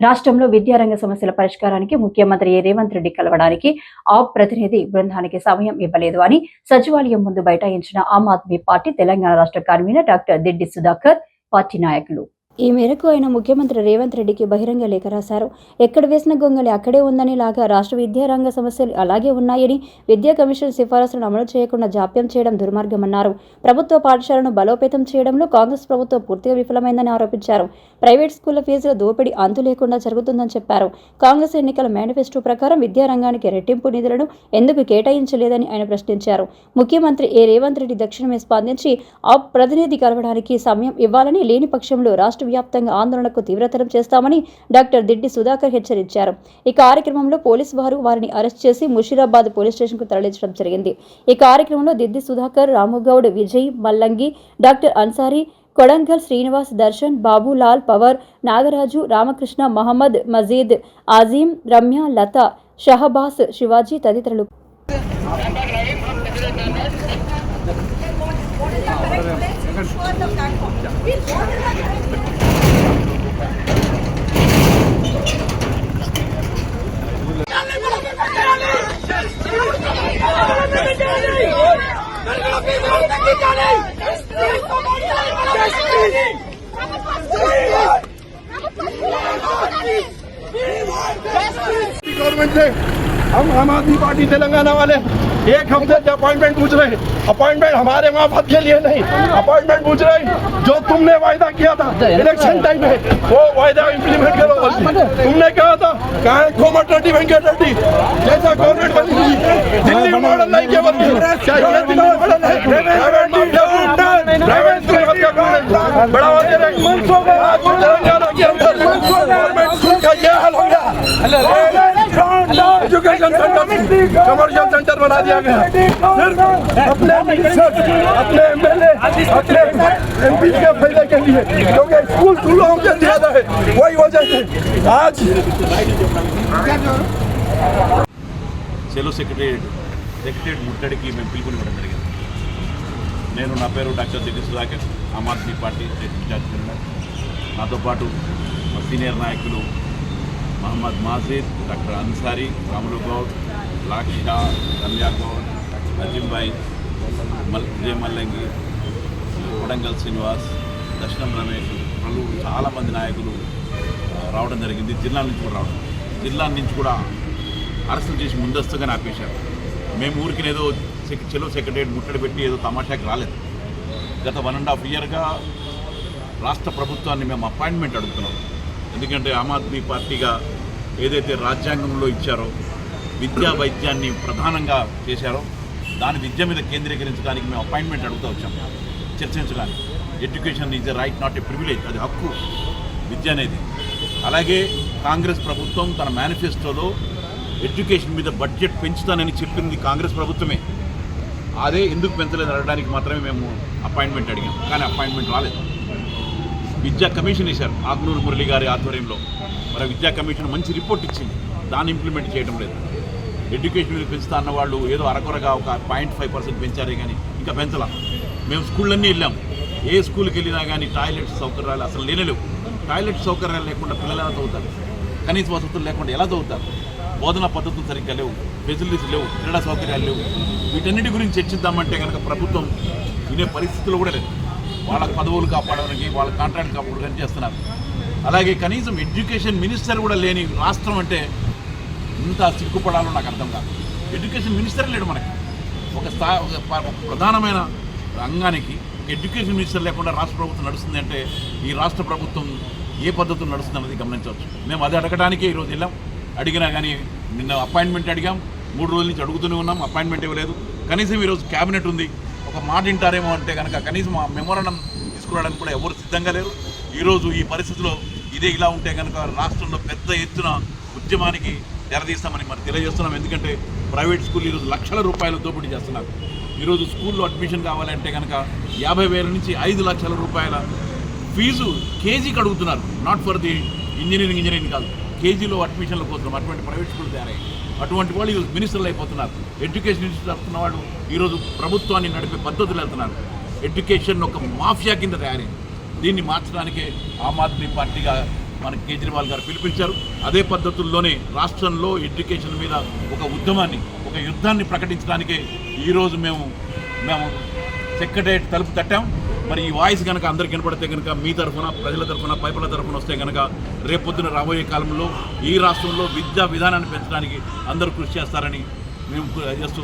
రాష్ట్రంలో విద్యారంగ సమస్యల పరిష్కారానికి ముఖ్యమంత్రి ఏ రేవంత్ రెడ్డి కలవడానికి ఆప్ ప్రతినిధి బృందానికి సమయం ఇవ్వలేదు అని సచివాలయం ముందు బైఠాయించిన ఆమ్ ఆద్మీ పార్టీ తెలంగాణ రాష్ట్ర convener doctor Diddi Sudhakar party నాయకులు. ఈ మేరకు ఆయన ముఖ్యమంత్రి రేవంత్ రెడ్డికి బహిరంగ లేఖ రాశారు. ఎక్కడ వేసిన గొంగలి అక్కడే ఉందని లాగా రాష్ట్ర విద్యారంగ సమస్యలు అలాగే ఉన్నాయని విద్యా కమిషన్ సిఫారసులను అమలు చేయకుండా జాప్యం చేయడం దుర్మార్గమన్నారు. ప్రభుత్వ పాఠశాలను బలోపేతం చేయడంలో కాంగ్రెస్ ప్రభుత్వం పూర్తిగా విఫలమైందని ఆరోపించారు. ప్రైవేట్ స్కూళ్ళ ఫీజుల దోపిడీ అంతు లేకుండా జరుగుతుందని చెప్పారు. కాంగ్రెస్ ఎన్నికల మేనిఫెస్టో ప్రకారం విద్యారంగానికి రెట్టింపు నిధులను ఎందుకు కేటాయించలేదని ఆయన ప్రశ్నించారు. ముఖ్యమంత్రి ఏ రేవంత్ రెడ్డి దక్షిణమే స్పందించి ఆ ప్రతినిధి కలవడానికి సమయం ఇవ్వాలని లేని పక్షంలో రాష్ట్ర వ్యాప్తంగా ఆందోళనకు తీవ్రతరం చేస్తామని డాక్టర్ దిడ్డి సుధాకర్ హెచ్చరించారు. ఈ కార్యక్రమంలో పోలీసు వారు వారిని అరెస్ట్ చేసి ముషీరాబాద్ పోలీస్ స్టేషన్కు తరలించడం జరిగింది. ఈ కార్యక్రమంలో దిద్ది సుధాకర్ రాముగౌడ్ విజయ్ మల్లంగి డాక్టర్ అన్సారీ కొడంగల్ శ్రీనివాస్ దర్శన్ బాబులాల్ పవర్ నాగరాజు రామకృష్ణ మహమ్మద్ మజీద్ ఆజీం రమ్య లత షహబాస్ శివాజీ తదితరులు. गवर्नमेंट से हम आम आदमी पार्टी तेलंगाना वाले, एक हफ़्ते से अपॉइंटमेंट पूछ रहे हैं। अपॉइंटमेंट हमारे वहाँ पद के लिए नहीं अपॉइंटमेंट पूछ रहे जो तुमने वायदा किया था इलेक्शन टाइम में, वो वायदा इम्प्लीमेंट करो। तुमने कहा था, कहा कोमट रेड्डी वेंकट रेड्डी जैसा गवर्नमेंट बनी दिल्ली मॉडल नहीं के बल्कि क्या ये दिल्ली मॉडल है प्राइवेट माफिया प्राइवेट माफिया को बढ़ावा दे रहे हैं आज तेलंगाना के अंदर गवर्नमेंट स्कूल का ये हाल हो गया एजुकेशन सेंटर कमर्शियल सेंटर बना दिया गया सिर्फ अपने मिनिस्टर अपने एमएलए अपने एमपी के फायदे के लिए क्योंकि स्कूल स्कूलों के ज्यादा है वही वजह से आज సెలవు సెక్రటరియట్ సెక్రటరియట్ ముట్టడికి మేము పిలుపునివ్వడం జరిగింది నేను నా పేరు doctor Diggi Sudhakar Aam Aadmi party state incharge general నాతో పాటు మా సీనియర్ నాయకులు మహమ్మద్ మాజిద్ డాక్టర్ అన్సారీ రాములు గౌడ్ లాక్షా రమ్యా గౌడ్ అజింబాయి మల్ విజయ్ కొడంగల్ శ్రీనివాస్ దర్శనం రమేష్ పలువురు చాలామంది నాయకులు రావడం జరిగింది. జిల్లా నుంచి కూడా రావడం. జిల్లా నుంచి కూడా అరెస్టులు చేసి ముందస్తుగా ఆపేశారు. మేము ఊరికి ఏదో సెక్ చెలో సెక్రటరీ ముట్టడి పెట్టి ఏదో తమాషాకి రాలేదు. గత వన్ అండ్ హాఫ్ ఇయర్గా రాష్ట్ర ప్రభుత్వాన్ని మేము అపాయింట్మెంట్ అడుగుతున్నాం. ఎందుకంటే ఆమ్ ఆద్మీ పార్టీగా ఏదైతే రాజ్యాంగంలో ఇచ్చారో విద్యా వైద్యాన్ని ప్రధానంగా చేశారో దాని విద్య మీద కేంద్రీకరించడానికి మేము అపాయింట్మెంట్ అడుగుతూ వచ్చాం చర్చించడానికి. Education is a right not a privilege అది హక్కు విద్య అనేది. అలాగే కాంగ్రెస్ ప్రభుత్వం తన మేనిఫెస్టోలో ఎడ్యుకేషన్ మీద బడ్జెట్ పెంచుతానని చెప్పింది కాంగ్రెస్ ప్రభుత్వమే. అదే ఎందుకు పెంచలేదు అడగడానికి మాత్రమే మేము అపాయింట్మెంట్ అడిగాం కానీ అపాయింట్మెంట్ రాలేదు. విద్యా కమిషన్ వేశారు. ఆగ్నూరు మురళి గారి ఆధ్వర్యంలో. మరి విద్యా కమిషన్ మంచి రిపోర్ట్ ఇచ్చింది. దాన్ని ఇంప్లిమెంట్ చేయడం లేదు. ఎడ్యుకేషన్ మీద పెంచుతా అన్న వాళ్ళు ఏదో అరకొరగా ఒక పాయింట్ ఫైవ్ పర్సెంట్ పెంచారే కానీ ఇంకా పెంచాల. మేము స్కూళ్ళన్నీ వెళ్ళాం. ఏ స్కూల్కి వెళ్ళినా కానీ టాయిలెట్ సౌకర్యాలు అసలు లేనలేవు టాయిలెట్ సౌకర్యాలు లేకుండా పిల్లలు ఎలా చదువుతారు కనీస వసతులు లేకుండా ఎలా చదువుతారు బోధనా పద్ధతులు సరిగ్గా లేవు. ఫెసిలిటీస్ లేవు. క్రీడా సౌకర్యాలు లేవు. వీటన్నిటి గురించి చర్చిద్దామంటే కనుక ప్రభుత్వం వినే పరిస్థితులు కూడా లేదు. వాళ్ళ పదవులు కాపాడడానికి వాళ్ళ కాంట్రాక్ట్ కాపాడడానికి చేస్తున్నారు. అలాగే కనీసం ఎడ్యుకేషన్ మినిస్టర్ కూడా లేని రాష్ట్రం అంటే ఇంత సిగ్గుపడాలో నాకు అర్థం కాదు. ఎడ్యుకేషన్ మినిస్టర్ లేడు మనకి. ఒక స్థా ఒక ఒక ప్రధానమైన రంగానికి ఎడ్యుకేషన్ మినిస్టర్ లేకుండా రాష్ట్ర ప్రభుత్వం నడుస్తుంది అంటే ఈ రాష్ట్ర ప్రభుత్వం ఏ పద్ధతిలో నడుస్తుంది అన్నది గమనించవచ్చు. మేము అది అడగడానికే ఈరోజు వెళ్ళాం. అడిగినా కానీ నిన్న అపాయింట్మెంట్ అడిగాం. మూడు రోజుల నుంచి అడుగుతూనే ఉన్నాం. అపాయింట్మెంట్ ఇవ్వలేదు. కనీసం ఈరోజు క్యాబినెట్ ఉంది. ఒక మాట వింటారేమో అంటే కనుక కనీసం ఆ మెమోరండం తీసుకురావడానికి కూడా ఎవరు సిద్ధంగా లేరు. ఈరోజు ఈ పరిస్థితిలో ఇదే ఇలా ఉంటే కనుక రాష్ట్రంలో పెద్ద ఎత్తున ఉద్యమానికి తెరదీస్తామని మరి తెలియజేస్తున్నాం. ఎందుకంటే ప్రైవేట్ స్కూల్ ఈరోజు లక్షల రూపాయలు దోపిడీ చేస్తున్నారు. ఈరోజు స్కూల్లో అడ్మిషన్ కావాలంటే కనుక యాభై వేల నుంచి ఐదు లక్షల రూపాయల ఫీజు కేజీకి అడుగుతున్నారు not for the engineering engineering కాదు. కేజీలో అడ్మిషన్ల కోసం అటువంటి ప్రైవేట్ స్కూల్ తయారయ్యాయి అటువంటి వాళ్ళు ఈరోజు మినిస్టర్లు అయిపోతున్నారు. ఎడ్యుకేషన్ మినిస్టర్ అవుతున్న వాళ్ళు ఈరోజు ప్రభుత్వాన్ని నడిపే పద్ధతులు వెళ్తున్నారు. ఎడ్యుకేషన్ ఒక మాఫియా కింద తయారైంది. దీన్ని మార్చడానికే ఆమ్ ఆద్మీ పార్టీగా మనకి కేజ్రీవాల్ గారు పిలిపించారు. అదే పద్ధతుల్లోనే రాష్ట్రంలో ఎడ్యుకేషన్ మీద ఒక ఉద్యమాన్ని ఒక యుద్ధాన్ని ప్రకటించడానికే ఈరోజు మేము మేము సెక్రటరియట్ తలుపు తట్టాం. మరి ఈ వాయిస్ కనుక అందరికి వినపడితే కనుక మీ తరఫున ప్రజల తరఫున పైపుల తరఫున వస్తే కనుక రేపొద్దున రాబోయే కాలంలో ఈ రాష్ట్రంలో విద్యా విధానాన్ని పెంచడానికి అందరూ కృషి చేస్తారని మేము చేస్తూ